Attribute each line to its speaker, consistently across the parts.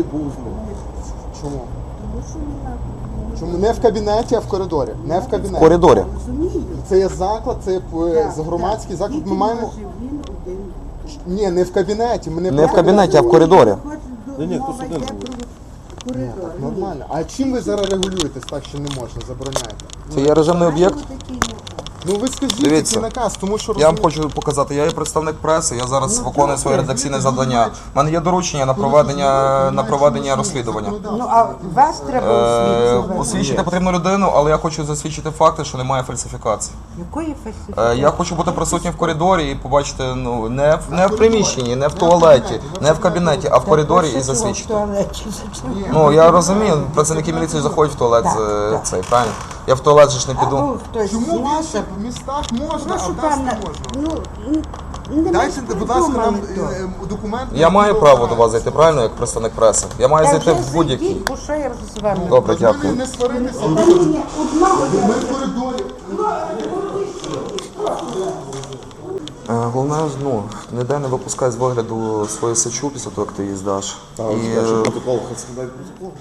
Speaker 1: і був з ним.
Speaker 2: Чому?
Speaker 3: Тому що я
Speaker 2: Чому не в кабінеті, а в коридорі? Не в
Speaker 4: В
Speaker 2: кабінеті.
Speaker 4: коридорі.
Speaker 3: розумію.
Speaker 2: Це є заклад, це є е,
Speaker 3: Так,
Speaker 2: громадський
Speaker 3: так.
Speaker 2: заклад. Ми маємо.
Speaker 3: він один.
Speaker 2: Ні, не в кабінеті. Ми не,
Speaker 4: Не
Speaker 2: про
Speaker 4: в кабінеті, а в коридорі.
Speaker 1: Ні, ні, хтось один
Speaker 3: коридор.
Speaker 2: Нормально. А чим ви зараз регулюєтесь так, що не можна, забороняєте?
Speaker 4: Це є режимний об'єкт.
Speaker 2: Ну ви скажіть,
Speaker 4: Дивіться,
Speaker 2: який наказ, тому що
Speaker 4: Я вам
Speaker 2: розумієте-
Speaker 4: хочу показати, я є представник преси, я зараз виконую своє редакційне завдання. У мене є доручення на проведення на проведення розслідування.
Speaker 3: Ну, а вас треба
Speaker 4: Е,
Speaker 3: освітлювати.
Speaker 4: Освідчити потрібну людину, але я хочу засвідчити факти, що немає фальсифікації.
Speaker 3: Якої фальсифікації?
Speaker 4: Е, Я хочу бути присутнім в коридорі і побачити ну не в не в приміщенні, не в туалеті, не в кабінеті, а в коридорі і засвідчити. Ну я розумію, працівники міліції заходять в туалет
Speaker 3: Так,
Speaker 4: з
Speaker 3: так.
Speaker 4: цей правильно. Я в туалет же ж не піду.
Speaker 3: Або хтось
Speaker 2: Чому в
Speaker 3: знявся.
Speaker 2: інших містах можна, а
Speaker 3: Прошу
Speaker 2: в нас
Speaker 3: пана,
Speaker 2: не можна?
Speaker 3: ну, н- не
Speaker 2: Дайте, будь ласка, нам
Speaker 3: придумали
Speaker 2: е, е, документ.
Speaker 4: Я маю право до вас зайти, правильно, як представник преси. Я маю
Speaker 3: Та
Speaker 4: зайти
Speaker 3: вже
Speaker 4: в будь-який.
Speaker 3: зайдіть, бо що я вже з вами?
Speaker 4: Добре, дякую.
Speaker 2: не сваритися. Ми в коридорі.
Speaker 4: Е, Головне, ну, ніде не випускай з вигляду свою сечу після того, як ти її здаш. І, е,
Speaker 1: протокол, хай складають протокол.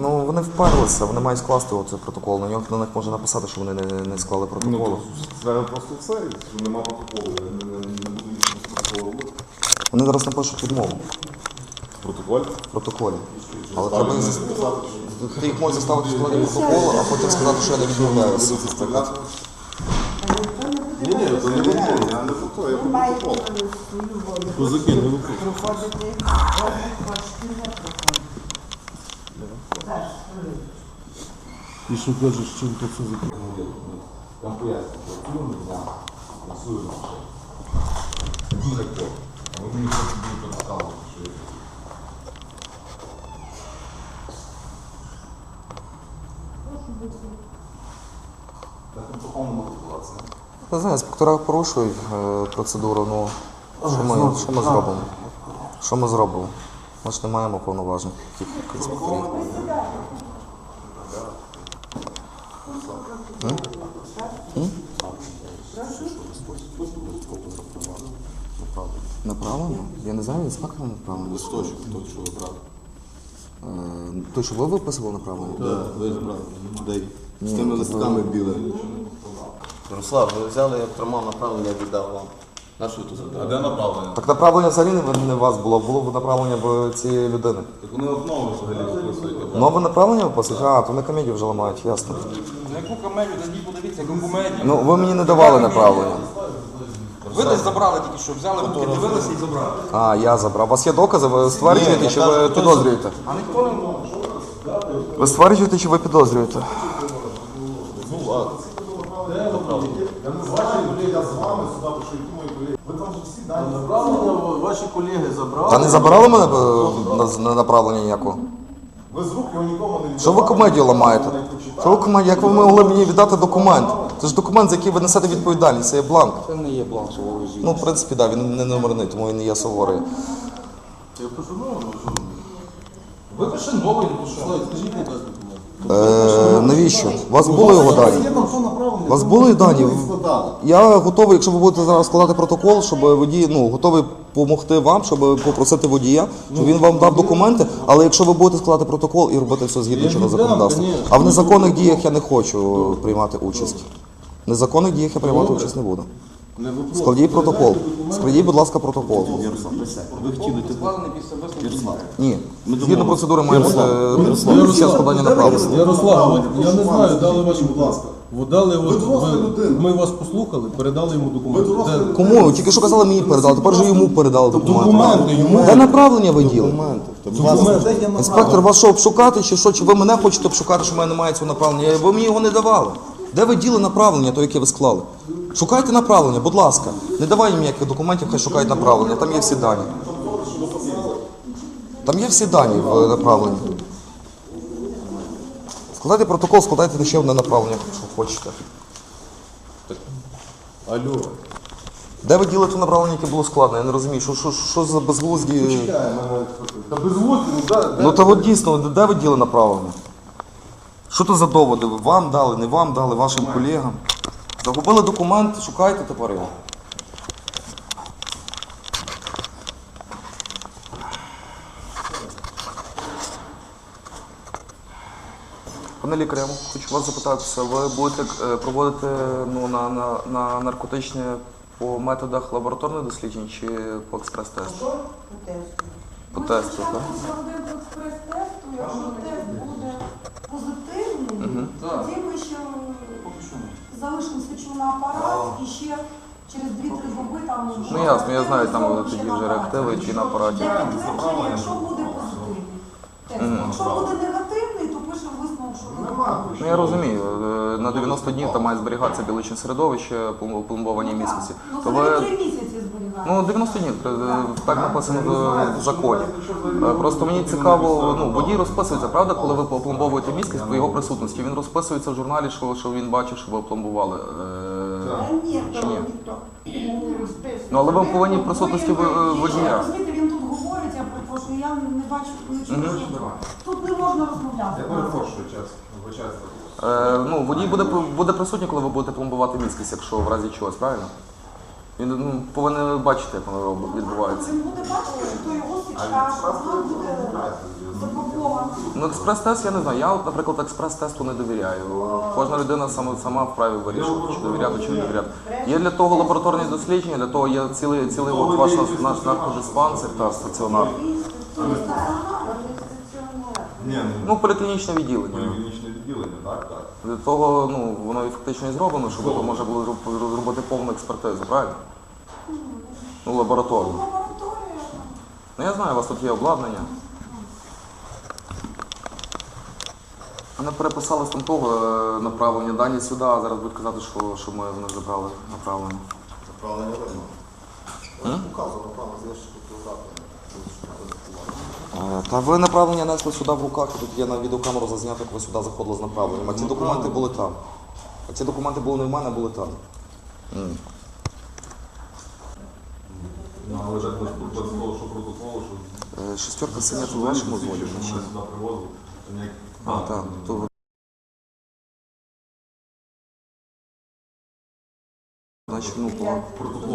Speaker 4: ну, вони вперлися, вони мають скласти оцей протокол. На нього на них може написати, що вони не, не склали протоколу.
Speaker 1: Треба просто це, що нема протоколу. Я не- не- не буду нічого з протоколу робити.
Speaker 4: Вони зараз напишуть відмову
Speaker 1: Протоколь?
Speaker 4: в протоколі. Але треба їх зас- ти їх можеш заставити складати протоколу, а потім сказати, що я не відмовляюся.
Speaker 1: Буду. Ні, ні, це не протокол, я не протокол, я
Speaker 3: ви маєте
Speaker 1: протокол.
Speaker 3: свою волю.
Speaker 1: Козаки, не виходить.
Speaker 3: Проходити, хочете не проходити.
Speaker 1: І що кажеш, чим то все закрито?
Speaker 4: Там поясню, що цю нельзя, працюю на Дуже легко. А ви мені хочете бути підставити, що я Не знаю, інспектора порушують е, процедуру, ну що ми, що ми зробимо? Що ми зробимо? Ми ж не маємо повноважень як інспекторів. Направлено? Я не знаю, інспектора направлено.
Speaker 1: Листочок, той, що ви брали.
Speaker 4: Е, Той, що ви виписували направлення?
Speaker 1: Так, ви брали. З тими
Speaker 4: то
Speaker 1: листками білими.
Speaker 5: Ярослав, ви взяли, я тримав направлення, віддав вам. На що тут
Speaker 1: А де направлення?
Speaker 4: Так направлення взагалі не, не вас було, було б направлення в цієї людини.
Speaker 1: Так вони одного взагалі виписують.
Speaker 4: Нове направлення виписують? А, то вони комедію вже ламають, ясно.
Speaker 6: На яку комедію? Тоді подивіться, яку комедію.
Speaker 4: Ну, ви мені не давали направлення.
Speaker 6: Ви десь забрали тільки що, взяли, руки дивилися і забрали.
Speaker 4: А, я забрав. У вас є докази, ви стверджуєте, чи ви підозрюєте?
Speaker 6: А ніхто не
Speaker 4: Ви стверджуєте, чи ви підозрюєте?
Speaker 5: Направлення ваші колеги забрали.
Speaker 4: Та не забирали мене е, на, на направлення ніякого?
Speaker 1: Ви з рук його нікому не
Speaker 4: Що ви комедію ламаєте? Що ви комедію? Як ви могли мені віддати документ? Це ж документ, за який ви несете відповідальність, це є бланк.
Speaker 6: Це не є бланк суворої
Speaker 4: Ну, в принципі, так, да, він не номерний, тому він не є суворий.
Speaker 5: Я кажу, ну, ну, що ви?
Speaker 6: Випиши новий, ну що?
Speaker 5: Слухай, Скажіть, будь ласка.
Speaker 4: Е, навіщо? У вас були його дані? У вас були дані? Я готовий, якщо ви будете зараз складати протокол, щоб водій, ну готовий допомогти вам, щоб попросити водія, щоб він вам дав документи. Але якщо ви будете складати протокол і робити все згідно чинного законодавства, а в незаконних діях я не хочу приймати участь. В незаконних діях я приймати участь не буду.
Speaker 1: Не вопрос.
Speaker 4: Складіть протокол. Складіть, будь ласка, протокол.
Speaker 5: Ви хотіли
Speaker 6: Складений після висновку.
Speaker 4: Ні. Згідно процедури має бути під час складання направлення.
Speaker 7: Ярослав, от я не знаю, дали ваші, будь ласка. Ви дали, от,
Speaker 1: доросла
Speaker 7: ви-
Speaker 1: людина.
Speaker 7: ми вас послухали, передали йому документи. Де-
Speaker 4: Кому? Тільки що казали мені передали, тепер же йому передали документи.
Speaker 7: Документи йому.
Speaker 4: Де направлення ви діли?
Speaker 7: Документи.
Speaker 4: Інспектор, вас що, обшукати чи що? Чи ви мене хочете обшукати, що в мене немає цього направлення? Ви мені його не давали. Де ви діли направлення, то яке ви склали? Шукайте направлення, будь ласка. Не давай їм ніяких документів, хай шукають направлення. Там є всі дані. Там є всі дані в направленні. Складайте протокол, складайте ще одне направлення, якщо хочете.
Speaker 1: Алло.
Speaker 4: Де ви ділите направлення, яке було складне? Я не розумію, що, що, що за безглузді.
Speaker 1: Та без вулиці, ну да,
Speaker 4: Ну та от дійсно, де ви діли направлення? Що то за доводи? Вам дали, не вам дали, вашим колегам. Загубили документ, шукайте тепер його. Пане лікарю, хочу вас запитатися, ви будете е, проводити ну, на, на, на наркотичні по методах лабораторних досліджень чи по експрес-тесту?
Speaker 3: Або по тесту.
Speaker 4: По тесту, так?
Speaker 8: Ми спочатку проведемо експрес-тесту, якщо тест буде позитивний, тоді ми ще залишимо свічу на апарат і ще через 2-3 доби там вже
Speaker 4: Ну, ясно, я знаю, там тоді вже реактиви чи на апараті.
Speaker 8: Для підтвердження, якщо буде позитивний тест.
Speaker 4: Мгм.
Speaker 8: Якщо буде негативний, то пишемо висновок, що буде.
Speaker 4: Ну я розумію, е, на 90 днів там має зберігатися біличне середовище, плом- пломбовані місяці.
Speaker 8: Ну,
Speaker 4: То ви
Speaker 8: 3 місяці.
Speaker 4: Ну, 90 днів, е, так написано в- в законі. Е, Просто мені цікаво, ну, водій розписується, правда, коли ви опломбовуєте міскість по його присутності. Він розписується в журналі, що, що він бачив, що ви опломбували. Е,
Speaker 3: ні.
Speaker 4: Ну, але ви повинні в присутності е, водія.
Speaker 8: Розумієте, він тут говорить, я перепрошую, я не бачу, Тут не можна розмовляти.
Speaker 1: Я перепрошую, чесно. Вибачайте.
Speaker 4: Е, ну, водій буде, буде присутній, коли ви будете пломбувати міскість, якщо в разі чогось, правильно? Він ну, повинен бачити, як воно роб- відбувається.
Speaker 8: Він буде бачити, що його свічка, що вона буде запакована.
Speaker 4: Ну, експрес-тест я не знаю. Я, от, наприклад, експрес-тесту не довіряю. Кожна людина сама, сама вправі вирішувати, чи довіряти, чи не довіряти. Є для того лабораторні дослідження, для того є цілий, цілий от ваш наш, наш наркодиспансер та стаціонар. Ну, поліклінічне відділення.
Speaker 1: поліклінічне відділення, так, так.
Speaker 4: Для того ну, воно і фактично і зроблено, щоб ви можна було зробити повну експертизу, правильно? Ну.
Speaker 8: Лабораторія.
Speaker 4: Ну я знаю, у вас тут є обладнання. Мене переписали з там того е, направлення дані сюди, а зараз будуть казати, що, що ми забрали направлення.
Speaker 1: Направлення видно. Указано, направлення, знаєш, що тут запит.
Speaker 4: Е, Та ви направлення несли сюди в руках, і тут є на відеокамеру зазнято, як ви сюди заходили з направленням. А ці документи були там. А ці документи були не в мене, були там.
Speaker 1: Ну, але так без без того, що протокол, що
Speaker 4: Е, Шестерка синя в вашому зводі.
Speaker 1: що
Speaker 4: чи?
Speaker 1: сюди привозили. то ніяк-
Speaker 4: А, так. Значить, ну,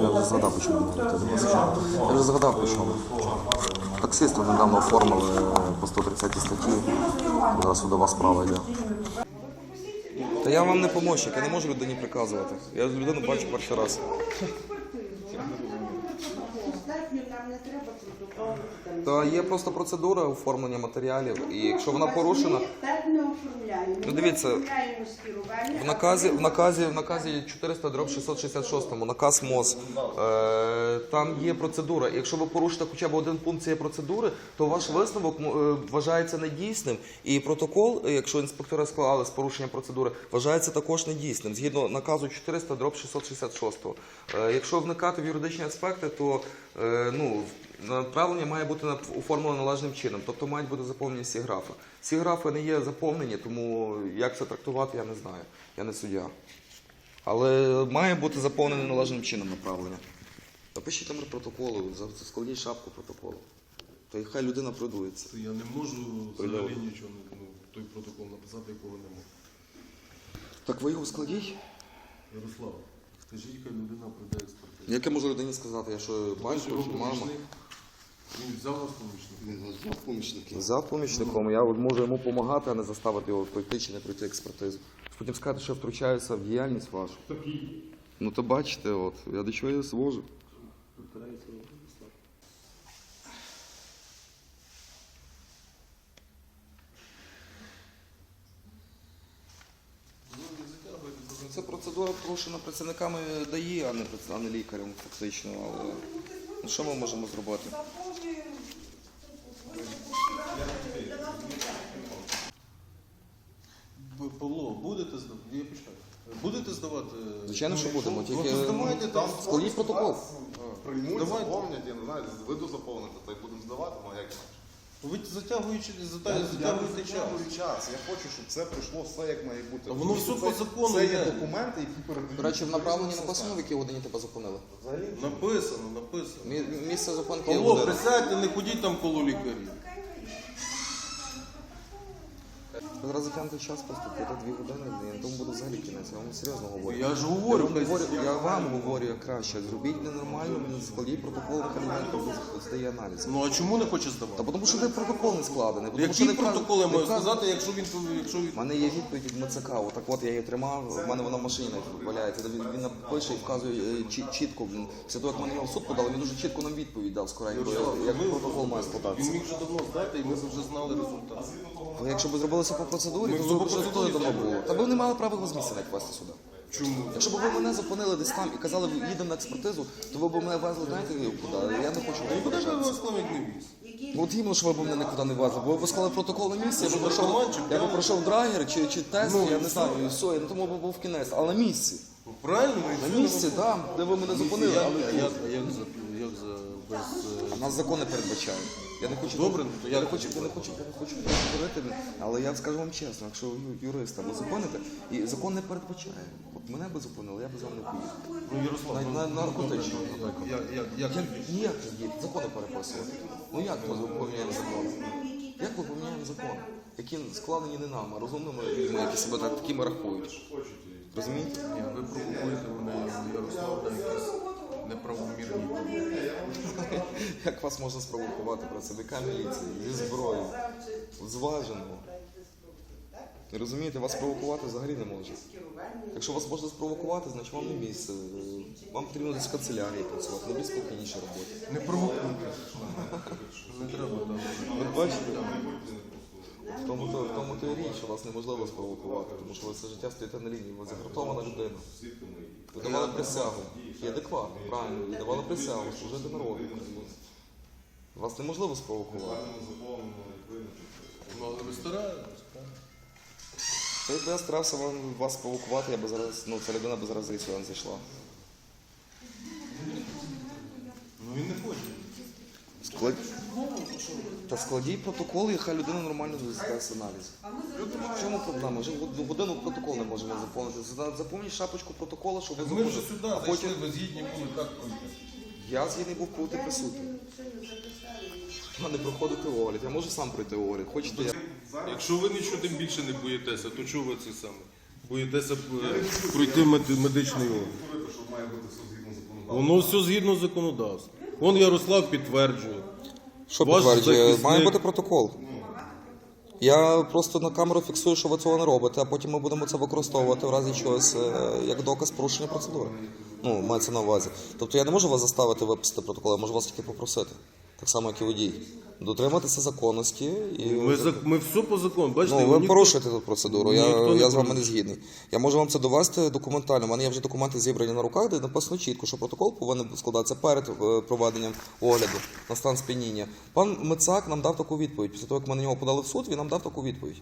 Speaker 4: я вже згадав, чому говорити. Я вже згадав, по чому. Таксиста недавно оформили по 130 статті. Зараз судова справа йде. Та я вам не помощник, я не можу людині приказувати. Я людину бачу перший раз.
Speaker 3: Достатньо, там не треба
Speaker 4: Та є просто процедура оформлення матеріалів, і якщо вона порушена,
Speaker 3: так не оформляємо.
Speaker 4: Ну, дивіться,
Speaker 3: Ми оформляємо скерування.
Speaker 4: В наказі, в наказі, в наказі 400 дроб 666, наказ МОЗ, е, там є процедура. Якщо ви порушите хоча б один пункт цієї процедури, то ваш висновок м, е, вважається недійсним. І протокол, е, якщо інспектори склали з порушення процедури, вважається також недійсним. Згідно наказу 400 дроб 666. Е, якщо вникати в юридичні аспекти, то е, ну, направлення має бути оформлено належним чином, тобто мають бути заповнені всі графи. Всі графи не є заповнені, тому як це трактувати, я не знаю. Я не суддя. Але має бути заповнене належним чином направлення. Напишіть номер протоколу, складіть шапку протоколу. То і хай людина продується.
Speaker 7: Я не можу взагалі нічого ну, той протокол написати, якого не можу.
Speaker 4: Так ви його складіть?
Speaker 7: Ярослав, скажіть, хай людина прийде експертизу.
Speaker 4: Як я можу людині сказати, я що батько
Speaker 7: його
Speaker 4: чи мама?
Speaker 7: Він взяв вас помічник.
Speaker 4: За помічником, я от можу йому допомагати, а не заставити його пройти чи не пройти експертизу. Потім сказати, що я втручаюся в діяльність вашу. Ну то бачите, от, я до чого я свожу. Це процедура порушена працівниками ДАІ, а не, а не лікарем фактично. Але ну, що ми можемо зробити?
Speaker 7: Було, будете здавати? Я почекаю. Будете здавати?
Speaker 4: Звичайно, що будемо,
Speaker 7: Ну,
Speaker 4: тільки
Speaker 7: то здавайте там.
Speaker 4: складіть протокол.
Speaker 1: Приймуть,
Speaker 7: Давайте.
Speaker 1: заповнять, я не знаю, виду заповнити, то й будемо здавати, ну а як інакше?
Speaker 7: Ви затягуючи,
Speaker 1: Я
Speaker 7: затягуєте час.
Speaker 1: затягую час. Я хочу, щоб це пройшло все як має бути.
Speaker 7: А воно
Speaker 1: Тому що
Speaker 7: все по
Speaker 1: це-
Speaker 7: закону
Speaker 1: Це
Speaker 7: є.
Speaker 1: є документи, які передають.
Speaker 4: До речі, в направленні написано, в якій годині тебе зупинили.
Speaker 1: Взагалі
Speaker 7: Написано, написано.
Speaker 4: Мі- Місце зупинки є
Speaker 7: Павло,
Speaker 4: година.
Speaker 7: присядьте, не ходіть там коло лікарів.
Speaker 4: Ви зараз час просто п'яти дві години, на тому буде взагалі кінець. Я вам серйозно говорю.
Speaker 5: Я ж говорю,
Speaker 4: я, вам говорю, я вам говорю як краще. Зробіть ненормально, складіть протокол, людина здає аналіз.
Speaker 5: Ну а чому не хоче
Speaker 4: Та
Speaker 5: здавати?
Speaker 4: тому що де протокол не складений. тому що
Speaker 5: Які
Speaker 4: не
Speaker 5: протоколи я маю сказати, якщо він якщо він
Speaker 4: У мене є відповідь від МЦК, отак от я її тримав, в мене вона в машині валяється. Він, він напише і вказує е, чі- чітко. Він, після того, як ми на нього в суд подали, він дуже чітко нам відповідь дав скоренько, як протокол має
Speaker 5: він міг вже давно здати, і ми вже знали результат.
Speaker 4: Ну, Якщо б зробили по процедурі,
Speaker 5: Ми
Speaker 4: то
Speaker 5: все
Speaker 4: ви
Speaker 5: по
Speaker 4: б вже
Speaker 5: процедурі
Speaker 4: давно
Speaker 5: зробили.
Speaker 4: було. Та ви не мали права його з місця навіть вести сюди.
Speaker 5: Чому?
Speaker 4: Якщо б ви мене зупинили десь там і казали, їдемо на експертизу, то ви б мене везли, знаєте, куди? Я не хочу
Speaker 5: Куди ж
Speaker 4: виражатися.
Speaker 5: ви Славик не віз?
Speaker 4: Ну, От іменно, що ви б мене нікуди не везли, бо ви склали протокол на місці, я б пройшов,
Speaker 5: наркоман чи
Speaker 4: я б пройшов драгер чи, чи тест,
Speaker 5: Ну,
Speaker 4: я не
Speaker 5: все.
Speaker 4: знаю, і все, і на тому б був кінець. Але на місці.
Speaker 5: Ну, Правильно, ви
Speaker 4: На
Speaker 5: все
Speaker 4: місці, так, де ви мене зупинили.
Speaker 5: Як,
Speaker 4: Але
Speaker 5: як, як, як за як за без
Speaker 4: нас закон не передбачає. Я не хочу
Speaker 5: Добре, ну, то
Speaker 4: я не хочу, я не хочу, я не хочу говорити, але я скажу вам чесно, якщо ви юриста ви зупините, і закон не передбачає. От мене би зупинили, я б з вами не поїхав.
Speaker 5: ну Ярослав,
Speaker 4: На,
Speaker 5: ну,
Speaker 4: на, наркотично.
Speaker 5: як, як, як,
Speaker 4: Як ніяк є закони переписувати. Ну як ми поміняємо закон? Як ми поміняємо закон? Які складені не нами, а розумними людьми, які себе так такими рахують. Розумієте?
Speaker 5: Ні, ви провокуєте мене Ярослав на якісь неправомірні.
Speaker 4: Як вас можна спровокувати працівника міліції зі зброєю, зважено? Розумієте, вас спровокувати взагалі не може. Якщо вас можна спровокувати, значить вам не місце. Вам потрібно десь в канцелярії працювати, на більш спокійнішій роботі.
Speaker 5: Не провокуйте. Не треба там.
Speaker 4: От бачите, в тому то, в тому то і річ, що вас неможливо спровокувати, тому що ви все життя стоїте на лінії, ви загартована людина. Ви давали присягу. І адекватно, правильно, ви давали присягу служити народу. Вас неможливо спровокувати.
Speaker 5: Ну, але ви стараєтесь, так?
Speaker 4: Та якби я старався вам, вас спровокувати, я би зараз, ну, ця людина би зараз і сюди не зайшла.
Speaker 5: Ну він не хоче.
Speaker 4: Склад... Та складіть протокол, і хай людина нормально здасть аналіз. В чому проблема? Вже год- годину протокол не можемо заповнити. За- Заповніть шапочку протоколу, щоб ви
Speaker 5: Ми вже
Speaker 4: заповнили.
Speaker 5: сюди
Speaker 4: А потім
Speaker 5: зайшли, ви згідні були, як пройти?
Speaker 4: я згідний був бути присутній. А не проходити огляд. Я можу сам пройти огляд. Хочете, я
Speaker 5: Якщо ви нічого тим більше не боїтеся, то чого ви це саме? Боїтеся е, пройти мед- медичний огляд. Воно все згідно законодавства. Вон Ярослав підтверджує.
Speaker 4: Що
Speaker 5: Ваш
Speaker 4: підтверджує?
Speaker 5: захисник-
Speaker 4: Має бути протокол. Я просто на камеру фіксую, що ви цього не робите, а потім ми будемо це використовувати в разі чогось е, як доказ порушення процедури. Ну, мається на увазі. Тобто я не можу вас заставити виписати протокол, я можу вас тільки попросити. Так само, як і водій. Дотриматися законності і.
Speaker 5: Ми, за- ми все по закону. Бачите,
Speaker 4: Ну, ви
Speaker 5: ніхто-
Speaker 4: порушуєте тут процедуру. Я,
Speaker 5: ніхто не
Speaker 4: я з вами не згідний. Я можу вам це довести документально. У мене є вже документи зібрані на руках, де написано чітко, що протокол повинен складатися перед е, проведенням огляду на стан сп'яніння. Пан Мицак нам дав таку відповідь. Після того, як ми на нього подали в суд, він нам дав таку відповідь.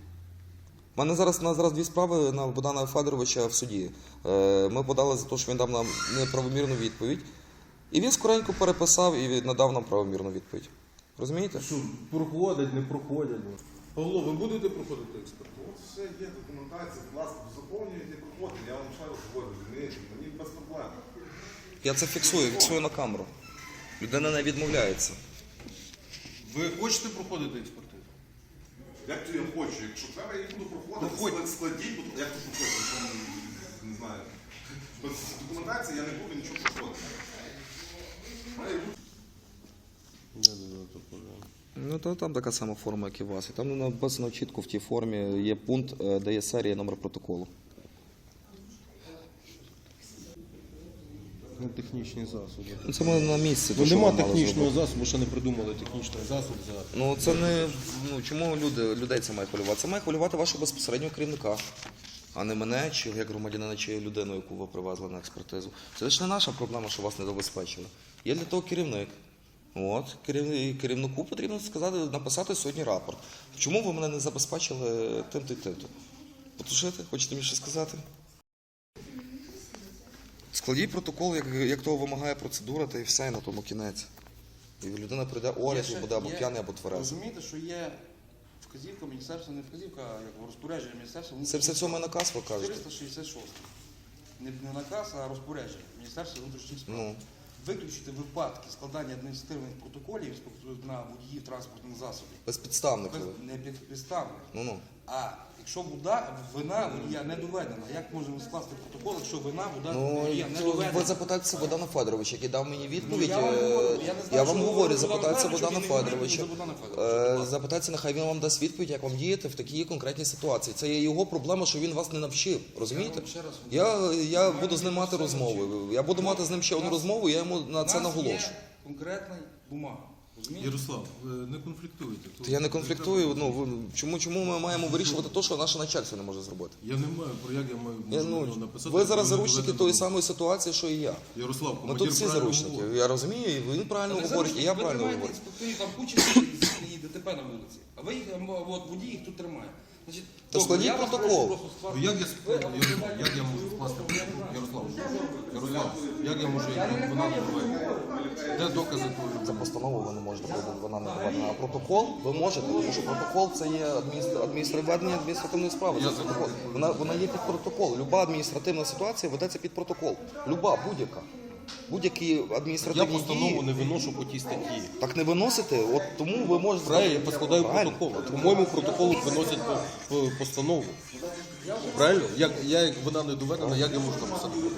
Speaker 4: У мене зараз на зараз дві справи на Богдана Федоровича в суді. Е, Ми подали за те, що він дав нам неправомірну відповідь. І він скоренько переписав і надав нам правомірну відповідь. Розумієте?
Speaker 5: Що, проходять, не проходять. Павло, ви будете проходити експертизу?
Speaker 1: От все є документація, будь ласка, заповнюйте, проходьте, я вам ще раз говорю, мені, мені без проблем.
Speaker 4: Я це фіксую, фіксую на камеру. Людина не відмовляється.
Speaker 5: Ви хочете проходити експертизу?
Speaker 1: Як то я хочу, якщо треба, я буду проходити,
Speaker 5: Ну, хоч-
Speaker 1: складіть, будь- як то проходити, не, не знаю. Без документації я не буду нічого проходити.
Speaker 4: Ну, то там така сама форма, як і у вас. І там написано чітко в тій формі є пункт, е, де є серія номер протоколу.
Speaker 5: Не технічні засоби.
Speaker 4: Ну, це ми на місці.
Speaker 5: Ну
Speaker 4: то, що
Speaker 5: нема
Speaker 4: мали
Speaker 5: технічного
Speaker 4: зробити.
Speaker 5: засобу, ще не придумали технічний засіб за.
Speaker 4: Ну це не ну чому люди людей це має хвилювати? Це має хвилювати вашого безпосереднього керівника, а не мене, чи як громадянина, чи людину, яку ви привезли на експертизу. Це ж не наша проблема, що вас не забезпечили. Є для того керівник. От керівнику потрібно сказати, написати сьогодні рапорт. Чому ви мене не забезпечили тим-то і тим-то? Потушити? Хочете мені ще сказати? Складіть протокол, як, як того вимагає процедура, та і все, і на тому кінець. І людина прийде і буде або п'яний, або тверезий.
Speaker 6: Розумієте, що є вказівка міністерства, не вказівка, а як розпорядження міністерства.
Speaker 4: Це все цьому наказ ви кажете.
Speaker 6: 466. Не, не наказ, а розпорядження Міністерства внутрішніх справ.
Speaker 4: Ну.
Speaker 6: Виключити випадки складання адміністративних протоколів на водіїв транспортних засобів.
Speaker 4: Безпідставних.
Speaker 6: Без, не під- підставних.
Speaker 4: Ну ну.
Speaker 6: А А якщо вода, вина водія не доведена, як можемо скласти протокол, якщо вина вода
Speaker 4: Ну,
Speaker 6: водія не доведена?
Speaker 4: ви запитайтеся Богдана Федоровича, який дав мені відповідь.
Speaker 6: Ну, я вам
Speaker 4: Е,
Speaker 6: говорю, я не знаю,
Speaker 4: я вам
Speaker 6: що
Speaker 4: говорю,
Speaker 6: Богдан
Speaker 4: запитайтеся
Speaker 6: Федорович,
Speaker 4: Богдана
Speaker 6: він не говорить
Speaker 4: Федоровича.
Speaker 6: за Богдана Федоровича.
Speaker 4: Е, Запитайтеся, нехай він вам дасть відповідь, як вам діяти в такій конкретній ситуації. Це є його проблема, що він вас не навчив. Розумієте?
Speaker 6: ще раз
Speaker 4: Я, я буду з ним мати розмови. Я буду мати з ним ще одну розмову, я йому на це
Speaker 6: У нас
Speaker 4: наголошу.
Speaker 6: є конкретна бумага.
Speaker 5: Ярослав, ви не конфліктуйте. Тут
Speaker 4: Я не конфліктую. Ну ви- чому, чому ми маємо вирішувати те, що наше начальство не може зробити?
Speaker 5: Я не маю про як я маю
Speaker 4: Я,
Speaker 5: можу
Speaker 4: ну,
Speaker 5: написати.
Speaker 4: ви зараз
Speaker 5: коли не
Speaker 4: заручники
Speaker 5: доведено
Speaker 4: тої
Speaker 5: до-
Speaker 4: самої ситуації, що і я.
Speaker 5: Ярослав,
Speaker 4: Ну
Speaker 5: командир
Speaker 4: тут всі
Speaker 5: правильно
Speaker 4: заручники.
Speaker 5: говорить.
Speaker 4: Я розумію, і він правильно
Speaker 6: Ви
Speaker 4: говорить, і я
Speaker 6: правильно
Speaker 4: правильно
Speaker 6: ви
Speaker 4: говорю.
Speaker 6: тримаєте інспекторів, там куча і ДТП на вулиці. А ви їх, м, от водій їх тут тримає. Значить, добре,
Speaker 4: складіть
Speaker 6: я вас
Speaker 4: протокол.
Speaker 6: прошу просто
Speaker 5: Ну, Як я,
Speaker 6: Ви
Speaker 5: Ярослав, як я можу
Speaker 6: знаю.
Speaker 5: Ярослав, Ярослав, як я можу як вона доведена? Де докази твої?
Speaker 4: За постанову ви не можете, бо вона не доведена. А протокол ви можете, тому що протокол це є адміністр... адміністр... адміністративної справи. Це протокол. Вона, вона є під протокол. Люба адміністративна ситуація ведеться під протокол. Люба, будь-яка. Будь-які
Speaker 5: Я постанову
Speaker 4: дії.
Speaker 5: не виношу по тій статті.
Speaker 4: Так не виносите, от тому ви можете.
Speaker 5: Правильно, я поскладаю
Speaker 4: Правильно.
Speaker 5: протокол. По моєму протоколу виносять по, по, постанову. Правильно? Як, я, як вона не доведена, як я можу написати протокол?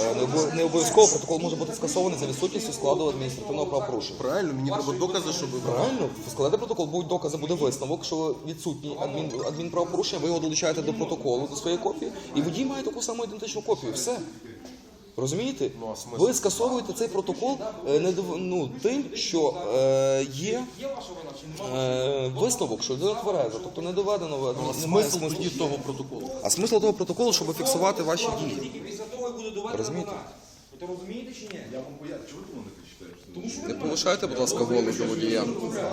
Speaker 4: Е, Не обов- не обов'язково протокол може бути скасований за відсутністю складу адміністративного правопорушення.
Speaker 5: Правильно, мені треба докази, щоб ви
Speaker 4: Правильно, складати протокол, будуть докази, буде висновок, що відсутні адмін, адмінправопорушення, ви його долучаєте до протоколу, до своєї копії, і водій має таку саму ідентичну копію. Все. Розумієте?
Speaker 5: Ну, смисл?
Speaker 4: Ви скасовуєте цей протокол е, не ну, тим, що е, є е, висновок, що людина твереза, тобто не доведено,
Speaker 5: Ну, а
Speaker 4: немає
Speaker 5: смисл
Speaker 4: смислу.
Speaker 5: тоді того протоколу.
Speaker 4: А смисл того протоколу, щоб фіксувати ваші дії. Розумієте?
Speaker 6: Ви то розумієте чи ні?
Speaker 1: Я вам поясню, чого ви не кричите?
Speaker 4: Не повишайте, будь ласка, голос до водія.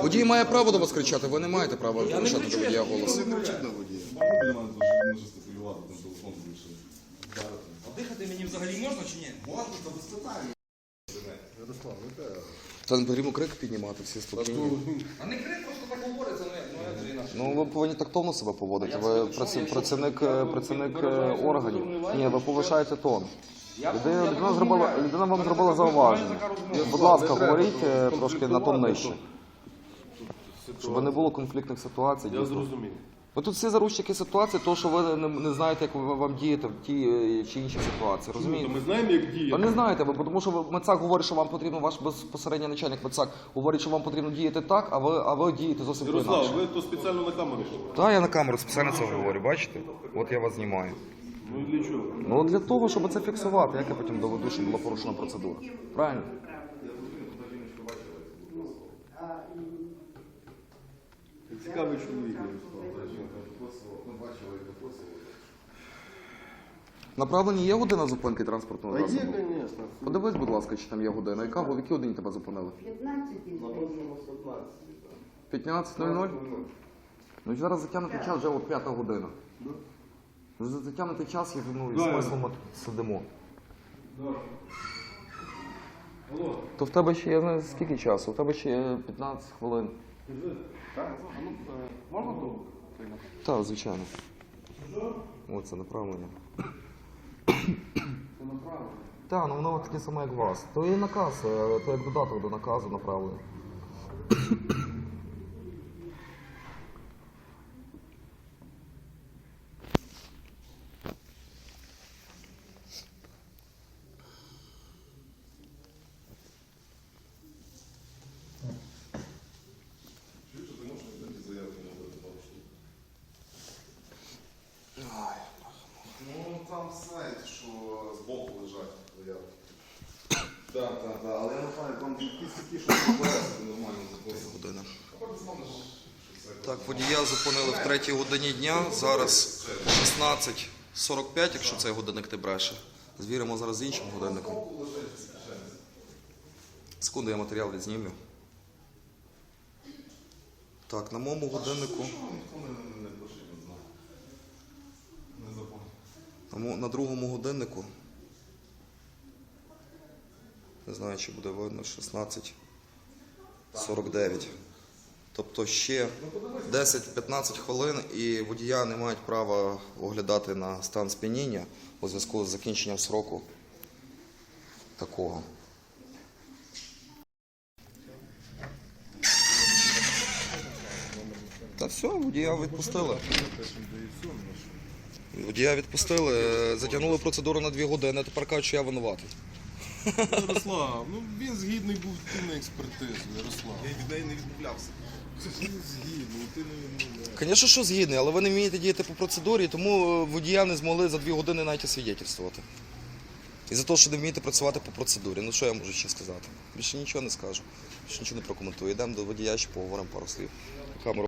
Speaker 4: Водій має право до вас кричати, ви не маєте права повишати до водія голос.
Speaker 1: Не кричіть на водія. Можна біля мене дуже не жестикулювати, там телефон більше. вдарити?
Speaker 6: А дихати мені взагалі можна чи ні?
Speaker 1: Можна, та без питань.
Speaker 4: Та не потрібно крик піднімати, всі спокійні.
Speaker 6: А не крик просто так говориться, ну як, ну як же інакше?
Speaker 4: Ну, ви повинні тактовно себе поводити. Ви праці- працівник, е, працівник е, органів. Ні, ви повишаєте тон. Людина, людина, зробила, людина вам зробила зауваження. Будь ласка, говоріть е, трошки на тон нижче. Щоб не було конфліктних ситуацій.
Speaker 5: Я
Speaker 4: дійсно.
Speaker 5: зрозумів.
Speaker 4: Ви тут всі заручники ситуації, то що ви не, не знаєте, як ви- вам діяти в тій е, чи іншій ситуації. Розумієте?
Speaker 5: Ми знаємо, як
Speaker 4: Ви
Speaker 5: діяти.
Speaker 4: не знаєте, ви, тому що ви- Мецак говорить, що вам потрібно, ваш безпосередній начальник Мецак говорить, що вам потрібно діяти так, а ви, а ви дієте зовсім
Speaker 5: Ярослав,
Speaker 4: по-інакше.
Speaker 5: ви то спеціально на камеру.
Speaker 4: Так, я на камеру спеціально це говорю, бачите? От я вас знімаю.
Speaker 5: Ну і для чого?
Speaker 4: Ну для того, щоб це фіксувати, як я потім доведу, що була порушена процедура. Правильно?
Speaker 5: Цікавий чоловік.
Speaker 4: Направлення є година зупинки транспортного
Speaker 5: Є,
Speaker 4: засобу?
Speaker 5: звісно.
Speaker 4: Подивись, будь ласка, чи там є година. Яка, в якій годині тебе зупинили?
Speaker 3: 15 і
Speaker 4: 15.00? Ну зараз затягнутий час, вже от п'ята година. Вже затягнутий час, як ну, і смислом ми тут сидимо. То в тебе ще є скільки часу? У тебе ще є 15 хвилин.
Speaker 6: Можна довго?
Speaker 4: Так, звичайно. Ось це направлення.
Speaker 6: Це направлення?
Speaker 4: Так, ну воно таке саме, як у вас. То є наказ, е, то як додаток до наказу направлення.
Speaker 1: Чуєте, ти можеш дати заявку на вибір пару штук? Ну, там сайт, що збоку лежать заявки. Так, так, так, але я не знаю, там якісь такі, що побережити нормально записано.
Speaker 4: Година. Так, водія зупинили в третій годині дня. Зараз 16.45, якщо цей годинник не бреше. Звіримо зараз з іншим годинником. Секунду, я матеріал відзнімлю. Так, на моєму годиннику. На другому годиннику. Не знаю, чи буде видно 16.49. Тобто ще 10-15 хвилин і водія не мають права оглядати на стан сп'яніння у зв'язку з закінченням сроку такого. Та все, водія відпустили. Водія відпустили, затягнули процедуру на дві години, тепер кажуть, що я винуватий.
Speaker 5: Ярослав, ну він згідний був на експертизу, Ярослав.
Speaker 1: Я від неї не відмовлявся.
Speaker 4: Звісно, що згідний, але ви не вмієте діяти по процедурі, тому е, водія не змогли за дві години навіть освідетельствувати. І за те, що не вмієте працювати по процедурі. Ну що я можу ще сказати? Більше нічого не скажу. Більше нічого не прокоментую. Йдемо до водія, ще поговоримо пару слів.